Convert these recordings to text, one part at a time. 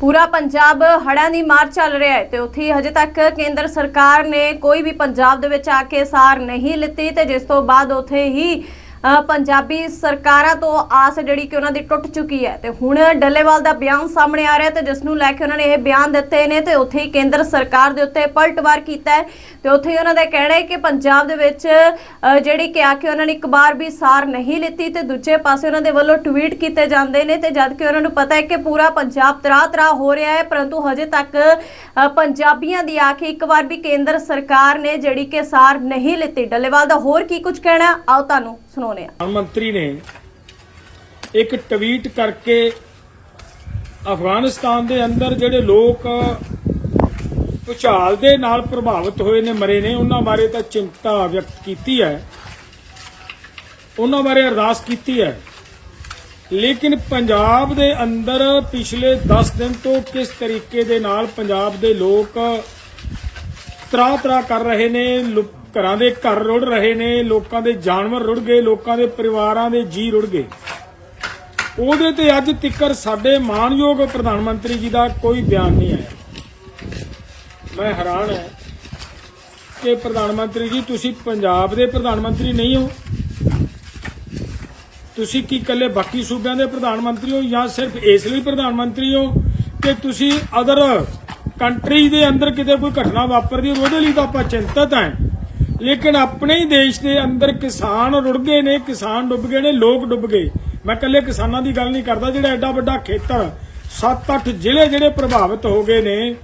ਪੂਰਾ ਪੰਜਾਬ ਹੜ੍ਹਾਂ ਦੀ ਮਾਰ ਚੱਲ ਰਿਹਾ ਹੈ ਤੇ ਉੱਥੇ ਹਜੇ ਤੱਕ ਕੇਂਦਰ ਸਰਕਾਰ ਨੇ ਕੋਈ ਵੀ ਪੰਜਾਬ ਦੇ ਵਿੱਚ ਆ ਕੇ ਸਾਰ ਨਹੀਂ ਲਿੱਤੀ ਤੇ ਜਿਸ ਤੋਂ ਬਾਅਦ ਉੱਥੇ ਹੀ ਪੰਜਾਬੀ ਸਰਕਾਰਾਂ ਤੋਂ ਆਸ ਜਿਹੜੀ ਕਿ ਉਹਨਾਂ ਦੀ ਟੁੱਟ ਚੁੱਕੀ ਹੈ ਤੇ ਹੁਣ ਡੱਲੇਵਾਲ ਦਾ ਬਿਆਨ ਸਾਹਮਣੇ ਆ ਰਿਹਾ ਤੇ ਜਿਸ ਨੂੰ ਲੈ ਕੇ ਉਹਨਾਂ ਨੇ ਇਹ ਬਿਆਨ ਦਿੱਤੇ ਨੇ ਤੇ ਉੱਥੇ ਹੀ ਕੇਂਦਰ ਸਰਕਾਰ ਦੇ ਉੱਤੇ ਪਲਟਵਾਰ ਕੀਤਾ ਹੈ ਤੇ ਉੱਥੇ ਹੀ ਉਹਨਾਂ ਦਾ ਕਹਿਣਾ ਹੈ ਕਿ ਪੰਜਾਬ ਦੇ ਵਿੱਚ ਜਿਹੜੀ ਕਿ ਆ ਕੇ ਉਹਨਾਂ ਨੇ ਇੱਕ ਵਾਰ ਵੀ ਸਾਰ ਨਹੀਂ ਲਿੱਤੀ ਤੇ ਦੂਜੇ ਪਾਸੇ ਉਹਨਾਂ ਦੇ ਵੱਲੋਂ ਟਵੀਟ ਕੀਤੇ ਜਾਂਦੇ ਨੇ ਤੇ ਜਦ ਕਿ ਉਹਨਾਂ ਨੂੰ ਪਤਾ ਹੈ ਕਿ ਪੂਰਾ ਪੰਜਾਬ ਤਰਾ ਤਰਾ ਹੋ ਰਿਹਾ ਹੈ, ਪਰੰਤੂ ਹਜੇ ਤੱਕ ਪੰਜਾਬੀਆਂ ਦੀ ਆ ਕੇ ਇੱਕ ਵਾਰ ਵੀ ਕੇਂਦਰ ਸਰਕਾਰ ਨੇ ਜਿਹੜੀ ਕਿ ਸਾਰ ਨਹੀਂ ਲਿੱਤੀ। ਡੱਲੇਵਾਲ ਦਾ ਹੋਰ ਕੀ ਕੁਝ ਕਹਿਣਾ ਆਓ ਤੁਹਾਨੂੰ ਸੁਣਾਉਂਦੇ ਹਾਂ ਪ੍ਰਧਾਨ ਮੰਤਰੀ ਨੇ ਇੱਕ ਟਵੀਟ ਕਰਕੇ ਅਫਗਾਨਿਸਤਾਨ ਦੇ ਅੰਦਰ ਜਿਹੜੇ ਲੋਕ ਭੁਚਾਲ ਦੇ ਨਾਲ ਪ੍ਰਭਾਵਿਤ ਹੋਏ ਨੇ, ਮਰੇ ਨੇ, ਉਹਨਾਂ ਬਾਰੇ ਤਾਂ ਚਿੰਤਾ ਵਿਅਕਤ ਕੀਤੀ ਹੈ। ਉਹਨਾਂ ਬਾਰੇ ਅਰਦਾਸ ਕੀਤੀ ਹੈ। ਲੇਕਿਨ ਪੰਜਾਬ ਦੇ ਅੰਦਰ ਪਿਛਲੇ 10 ਦਿਨ ਤੋਂ ਕਿਸ ਤਰੀਕੇ ਦੇ ਨਾਲ ਪੰਜਾਬ ਦੇ ਲੋਕ ਤਰਾ ਤਰਾ ਕਰ ਰਹੇ ਨੇ ਘਰਾਂ ਦੇ ਘਰ ਰੁੜ ਰਹੇ ਨੇ, ਲੋਕਾਂ ਦੇ ਜਾਨਵਰ ਰੁੜ ਗਏ, ਲੋਕਾਂ ਦੇ ਪਰਿਵਾਰਾਂ ਦੇ ਜੀ ਰੁੜ ਗਏ। ਉਹਦੇ ਤੇ ਅੱਜ ਤੱਕਰ ਸਾਡੇ ਮਾਨਯੋਗ ਪ੍ਰਧਾਨ ਮੰਤਰੀ ਜੀ ਦਾ ਕੋਈ ਬਿਆਨ ਨਹੀਂ ਆਇਆ। ਮੈਂ ਹੈਰਾਨ ਹਾਂ ਕਿ ਪ੍ਰਧਾਨ ਮੰਤਰੀ ਜੀ, ਤੁਸੀਂ ਪੰਜਾਬ ਦੇ ਪ੍ਰਧਾਨ ਮੰਤਰੀ ਨਹੀਂ ਹੋ। ਤੁਸੀਂ ਕੀ ਇਕੱਲੇ ਬਾਕੀ ਸੂਬਿਆਂ ਦੇ ਪ੍ਰਧਾਨ ਮੰਤਰੀ ਹੋ ਜਾਂ ਸਿਰਫ ਇਸ ਲਈ ਪ੍ਰਧਾਨ ਮੰਤਰੀ ਹੋ ਕਿ ਤੁਸੀਂ ਅਦਰ ਕੰਟਰੀ ਦੇ ਅੰਦਰ ਕਿਤੇ ਕੋਈ ਘਟਨਾ ਵਾਪਰਦੀ ਹੋਵੇ ਉਹਦੇ ਲਈ ਤਾਂ ਆਪਾਂ ਚਿੰਤਤ ਹਾਂ। ਲੇਕਿਨ ਆਪਣੇ ਹੀ ਦੇਸ਼ ਦੇ ਅੰਦਰ ਕਿਸਾਨ ਰੁੜ ਗਏ ਨੇ, ਕਿਸਾਨ ਡੁੱਬ ਗਏ ਨੇ, ਲੋਕ ਡੁੱਬ ਗਏ। ਮੈਂ ਇਕੱਲੇ ਕਿਸਾਨਾਂ ਦੀ ਗੱਲ ਨਹੀਂ ਕਰਦਾ, ਜਿਹੜਾ ਐਡਾ ਵੱਡਾ ਖੇਤਰ 7-8 ਜ਼ਿਲ੍ਹੇ ਜਿਹੜੇ ਪ੍ਰਭਾਵਿਤ ਹੋ ਗਏ ਨੇ,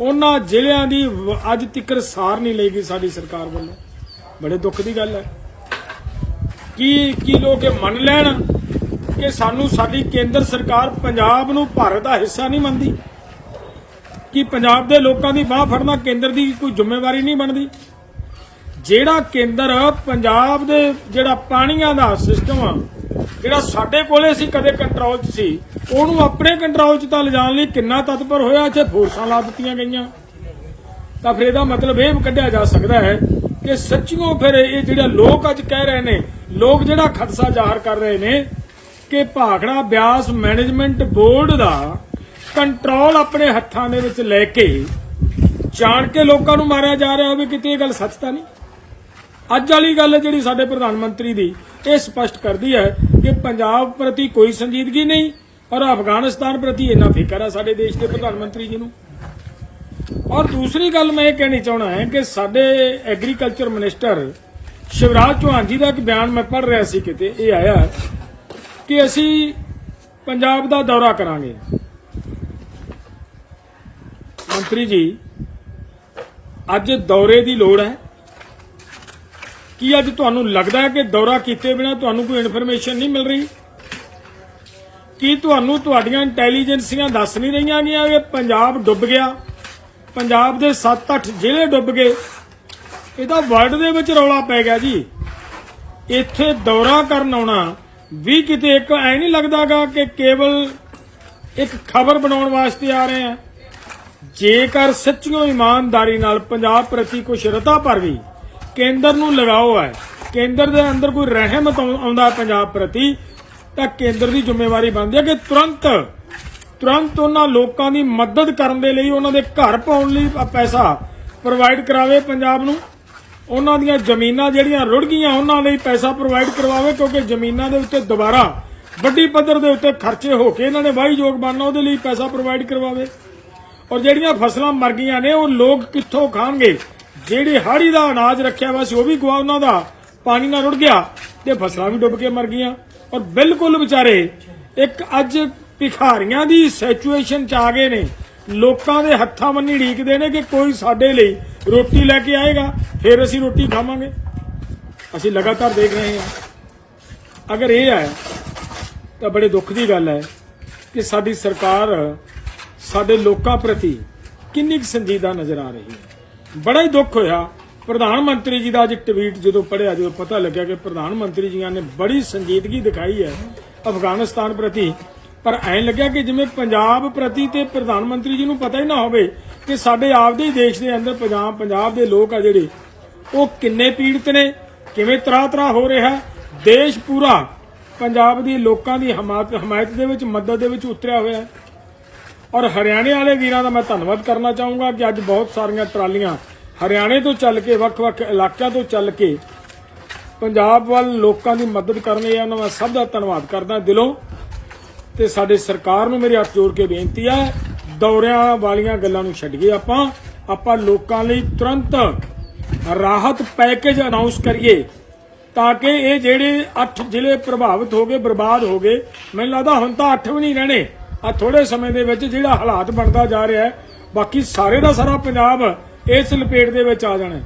ਉਹਨਾਂ ਜ਼ਿਲ੍ਹਿਆਂ ਦੀ ਅੱਜ ਤੱਕ ਸਾਰ ਨਹੀਂ ਲਈ ਗਈ ਸਾਡੀ ਸਰਕਾਰ ਵੱਲੋਂ। ਬੜੇ ਦੁੱਖ ਦੀ ਗੱਲ ਹੈ। ਕੀ ਕੀ ਲੋਕ ਇਹ ਮੰਨ ਲੈਣ ਕਿ ਸਾਨੂੰ ਸਾਡੀ ਕੇਂਦਰ ਸਰਕਾਰ ਪੰਜਾਬ ਨੂੰ ਭਾਰਤ ਦਾ ਹਿੱਸਾ ਨਹੀਂ ਮੰਨਦੀ? ਕਿ ਪੰਜਾਬ ਦੇ ਲੋਕਾਂ ਦੀ ਬਾਹ ਫੜਨਾ ਕੇਂਦਰ ਦੀ ਕੋਈ ਜ਼ਿੰਮੇਵਾਰੀ ਨਹੀਂ ਬਣਦੀ? ਜਿਹੜਾ ਕੇਂਦਰ ਪੰਜਾਬ ਦੇ ਜਿਹੜਾ ਪਾਣੀਆਂ ਦਾ ਸਿਸਟਮ ਆ, ਜਿਹੜਾ ਸਾਡੇ ਕੋਲੇ ਸੀ, ਕਦੇ ਕੰਟਰੋਲ 'ਚ ਸੀ, ਉਹਨੂੰ ਆਪਣੇ ਕੰਟਰੋਲ 'ਚ ਤਾਂ ਲਿਜਾਣ ਲਈ ਕਿੰਨਾ ਤਤਪਰ ਹੋਇਆ, ਇੱਥੇ ਫੋਰਸਾਂ ਲਾ ਦਿੱਤੀਆਂ ਗਈਆਂ। ਤਾਂ ਫਿਰ ਇਹਦਾ ਮਤਲਬ ਇਹ ਕੱਢਿਆ ਜਾ ਸਕਦਾ ਹੈ ਕਿ ਸੱਚੀਓ ਫਿਰ ਇਹ ਜਿਹੜਾ ਲੋਕ ਅੱਜ ਕਹਿ ਰਹੇ ਨੇ, ਲੋਕ ਜਿਹੜਾ ਖਦਸ਼ਾ ਜ਼ਾਹਰ ਕਰ ਰਹੇ ਨੇ, ਕਿ ਭਾਖੜਾ ਬਿਆਸ ਮੈਨੇਜਮੈਂਟ ਬੋਰਡ ਦਾ ਕੰਟਰੋਲ ਆਪਣੇ ਹੱਥਾਂ ਦੇ ਵਿੱਚ ਲੈ ਕੇ ਜਾਣ ਕੇ ਲੋਕਾਂ ਨੂੰ ਮਾਰਿਆ ਜਾ ਰਿਹਾ ਹੋਵੇ ਕਿਤੇ ਇਹ ਗੱਲ ਸੱਚ ਤਾਂ ਨਹੀਂ? ਅੱਜ ਵਾਲੀ ਗੱਲ ਹੈ ਜਿਹੜੀ ਸਾਡੇ ਪ੍ਰਧਾਨ ਮੰਤਰੀ ਦੀ, ਇਹ ਸਪਸ਼ਟ ਕਰਦੀ ਹੈ ਕਿ ਪੰਜਾਬ ਪ੍ਰਤੀ ਕੋਈ ਸੰਜੀਦਗੀ ਨਹੀਂ, ਔਰ ਅਫਗਾਨਿਸਤਾਨ ਪ੍ਰਤੀ ਇੰਨਾ ਫਿਕਰ ਹੈ ਸਾਡੇ ਦੇਸ਼ ਦੇ ਪ੍ਰਧਾਨ ਮੰਤਰੀ ਜੀ ਨੂੰ। ਔਰ ਦੂਸਰੀ ਗੱਲ ਮੈਂ ਇਹ ਕਹਿਣੀ ਚਾਹਣਾ ਹੈ ਕਿ ਸਾਡੇ ਐਗਰੀਕਲਚਰ ਮਿਨਿਸਟਰ ਸ਼ਿਵਰਾਜ ਚੌਹਾਨ ਜੀ ਦਾ ਇੱਕ ਬਿਆਨ ਮੈਂ ਪੜ੍ਹ ਰਿਹਾ ਸੀ ਕਿਤੇ, ਇਹ ਆਇਆ ਕਿ ਅਸੀਂ ਪੰਜਾਬ ਦਾ ਦੌਰਾ ਕਰਾਂਗੇ। ਮੰਤਰੀ ਜੀ, ਅੱਜ ਦੌਰੇ ਦੀ ਲੋੜ ਹੈ। ਕੀ ਅੱਜ ਤੁਹਾਨੂੰ ਲੱਗਦਾ ਹੈ ਕਿ ਦੌਰਾ ਕੀਤੇ ਬਿਨਾ ਤੁਹਾਨੂੰ ਕੋਈ ਇਨਫੋਰਮੇਸ਼ਨ ਨਹੀਂ ਮਿਲ ਰਹੀ? ਕੀ ਤੁਹਾਨੂੰ ਤੁਹਾਡੀਆਂ ਇੰਟੈਲੀਜੈਂਸੀਆਂ ਦੱਸ ਨਹੀਂ ਰਹੀਆਂ ਗੀਆਂ ਕਿ ਪੰਜਾਬ ਡੁੱਬ ਗਿਆ? ਪੰਜਾਬ ਦੇ 7-8 ਜ਼ਿਲ੍ਹੇ ਡੁੱਬ ਗਏ। ਇਹਦਾ ਵਰਲਡ ਦੇ ਵਿੱਚ ਰੌਲਾ ਪੈ ਗਿਆ ਜੀ। ਇੱਥੇ ਦੌਰਾ ਕਰਨ ਆਉਣਾ ਵੀ ਕਿਤੇ ਇੱਕ ਐ ਨਹੀਂ ਲੱਗਦਾਗਾ ਕਿ ਕੇਵਲ ਇੱਕ ਖਬਰ ਬਣਾਉਣ ਵਾਸਤੇ ਆ ਰਹੇ ਆ। ਜੇਕਰ ਸੱਚੀਓ ਇਮਾਨਦਾਰੀ ਨਾਲ ਪੰਜਾਬ ਪ੍ਰਤੀ ਕੁਛ ਰਤਾ ਭਰ ਵੀ ਕੇਂਦਰ ਨੂੰ ਲਗਾਓ ਹੈ। ਕੇਂਦਰ ਦੇ ਅੰਦਰ ਕੋਈ ਰਹਿਮਤ ਆਉਂਦਾ ਪੰਜਾਬ ਪ੍ਰਤੀ, ਤਾਂ ਕੇਂਦਰ ਦੀ ਜ਼ਿੰਮੇਵਾਰੀ ਬਣਦੀ ਹੈ ਕਿ ਤੁਰੰਤ ਤੁਰੰਤ ਉਹਨਾਂ ਲੋਕਾਂ ਦੀ ਮਦਦ ਕਰਨ ਦੇ ਲਈ ਉਹਨਾਂ ਦੇ ਘਰ ਪਾਉਣ ਲਈ ਪੈਸਾ ਪ੍ਰੋਵਾਈਡ ਕਰਾਵੇ ਪੰਜਾਬ ਨੂੰ। ਉਹਨਾਂ ਦੀਆਂ ਜ਼ਮੀਨਾਂ ਜਿਹੜੀਆਂ ਰੁੜ ਗਈਆਂ, ਉਹਨਾਂ ਲਈ ਪੈਸਾ ਪ੍ਰੋਵਾਈਡ ਕਰਵਾਵੇ, ਕਿਉਂਕਿ ਜ਼ਮੀਨਾਂ ਦੇ ਉੱਤੇ ਦੁਬਾਰਾ ਵੱਡੀ ਪੱਧਰ ਦੇ ਉੱਤੇ ਖਰਚੇ ਹੋ ਕੇ ਇਹਨਾਂ ਨੇ ਵਾਹੀਯੋਗ ਬਣਨਾ ਉਹਦੇ ਲਈ ਪੈਸਾ ਪ੍ਰੋਵਾਈਡ ਕਰਵਾਵੇ। ਔਰ ਜਿਹੜੀਆਂ ਫਸਲਾਂ ਮਰ ਗਈਆਂ ਨੇ, ਉਹ ਲੋਕ ਕਿੱਥੋਂ ਖਾਣਗੇ? ਜਿਹੜੀ ਹਾੜੀ ਦਾ ਅਨਾਜ ਰੱਖਿਆ ਵਾ ਸੀ, ਉਹ ਵੀ ਗਵਾ ਉਹਨਾਂ ਦਾ। ਪਾਣੀ ਨਾਲ ਰੁੜ ਗਿਆ ਤੇ ਫਸਲਾਂ ਵੀ ਡੁੱਬ ਕੇ ਮਰ ਗਈਆਂ। ਔਰ ਬਿਲਕੁਲ ਵਿਚਾਰੇ, ਇੱਕ ਅੱਜ ਭਿਖਾਰੀਆਂ ਦੀ ਸਿਚੁਏਸ਼ਨ ਚ ਆ ਗਏ ਨੇ। ਲੋਕਾਂ ਦੇ ਹੱਥਾਂ ਬੰਨੀ ਢੀਕਦੇ ਨੇ ਕਿ ਕੋਈ ਸਾਡੇ ਲਈ ਰੋਟੀ ਲੈ ਕੇ ਆਏਗਾ, ਫਿਰ ਅਸੀਂ ਰੋਟੀ ਖਾਵਾਂਗੇ। ਅਸੀਂ ਲਗਾਤਾਰ ਦੇਖ ਰਹੇ ਹਾਂ। ਅਗਰ ਇਹ ਹੈ, ਤਾਂ ਬੜੇ ਦੁੱਖ ਦੀ ਗੱਲ ਹੈ ਕਿ ਸਾਡੀ ਸਰਕਾਰ ਸਾਡੇ ਲੋਕਾਂ ਪ੍ਰਤੀ ਕਿੰਨੀ ਕੁ ਸੰਜੀਦਾ ਨਜ਼ਰ ਆ ਰਹੀ ਹੈ। ਬੜਾ ਹੀ ਦੁੱਖ ਹੋਇਆ। ਪ੍ਰਧਾਨ ਮੰਤਰੀ ਜੀ ਦਾ ਅੱਜ ਟਵੀਟ ਜਦੋਂ ਪੜਿਆ ਜਦੋਂ ਪਤਾ ਲੱਗਿਆ ਕਿ ਪ੍ਰਧਾਨ ਮੰਤਰੀ ਜੀਆਂ ਨੇ ਬੜੀ ਸੰਜੀਦਗੀ ਦਿਖਾਈ ਹੈ ਅਫਗਾਨਿਸਤਾਨ ਪ੍ਰਤੀ। ਪਰ ਐਂ ਲੱਗਿਆ ਕਿ ਜਿਵੇਂ ਪੰਜਾਬ ਪ੍ਰਤੀ ਤੇ ਪ੍ਰਧਾਨ ਮੰਤਰੀ ਜੀ ਨੂੰ ਪਤਾ ਹੀ ਨਾ ਹੋਵੇ ਕਿ ਸਾਡੇ ਆਪਦੇ ਹੀ ਦੇਸ਼ ਦੇ ਅੰਦਰ ਪੰਜਾਬ ਪੰਜਾਬ ਦੇ ਲੋਕ ਆ ਜਿਹੜੇ, ਉਹ ਕਿੰਨੇ ਪੀੜਤ ਨੇ, ਕਿਵੇਂ ਤਰਾ ਤਰਾ ਹੋ ਰਿਹਾ ਦੇਸ਼ ਪੂਰਾ ਪੰਜਾਬ ਦੀ ਲੋਕਾਂ ਦੀ ਹਮਾਇਤ ਹਮਾਇਤ ਦੇ ਵਿੱਚ, ਮਦਦ ਦੇ ਵਿੱਚ ਉਤਰਿਆ ਹੋਇਆ ਹੈ। ਔਰ ਹਰਿਆਣੇ ਵਾਲੇ ਵੀਰਾਂ ਦਾ ਮੈਂ ਧੰਨਵਾਦ ਕਰਨਾ ਚਾਹੂੰਗਾ ਕਿ ਅੱਜ ਬਹੁਤ ਸਾਰੀਆਂ ਟਰਾਲੀਆਂ ਹਰਿਆਣੇ ਤੋਂ ਚੱਲ ਕੇ ਵੱਖ-ਵੱਖ ਇਲਾਕਿਆਂ ਤੋਂ ਚੱਲ ਕੇ ਪੰਜਾਬ ਵੱਲ ਲੋਕਾਂ ਦੀ ਮਦਦ ਕਰਨ ਲਈ ਉਹਨਾਂ ਦਾ ਸਭ ਦਾ ਧੰਨਵਾਦ ਕਰਦਾ ਦਿਲੋਂ। ਤੇ ਸਾਡੇ ਸਰਕਾਰ ਨੂੰ ਮੇਰੇ ਹੱਥ ਜੋੜ ਕੇ ਬੇਨਤੀ ਹੈ ਦੌਰਿਆਂ ਵਾਲੀਆਂ ਗੱਲਾਂ ਨੂੰ ਛੱਡੀਏ ਆਪਾਂ ਆਪਾਂ ਲੋਕਾਂ ਲਈ ਤੁਰੰਤ ਰਾਹਤ ਪੈਕੇਜ ਅਨਾਉਂਸ ਕਰੀਏ ਤਾਂ ਕਿ ਇਹ ਜਿਹੜੇ 8 ਜ਼ਿਲ੍ਹੇ ਪ੍ਰਭਾਵਿਤ ਹੋ ਗਏ, ਬਰਬਾਦ ਹੋ ਗਏ, ਮੈਨੂੰ ਲੱਗਦਾ ਹੁਣ ਤਾਂ 8 ਵੀ ਨਹੀਂ ਰਹਿਣੇ। ਆ ਥੋੜੇ ਸਮੇਂ ਦੇ ਵਿੱਚ ਜਿਹੜਾ ਹਾਲਾਤ ਬਣਦਾ ਜਾ ਰਿਹਾ ਹੈ, ਬਾਕੀ ਸਾਰੇ ਦਾ ਸਾਰਾ ਪੰਜਾਬ ਇਸ ਲਪੇਟ ਦੇ ਵਿੱਚ ਆ ਜਾਣਾ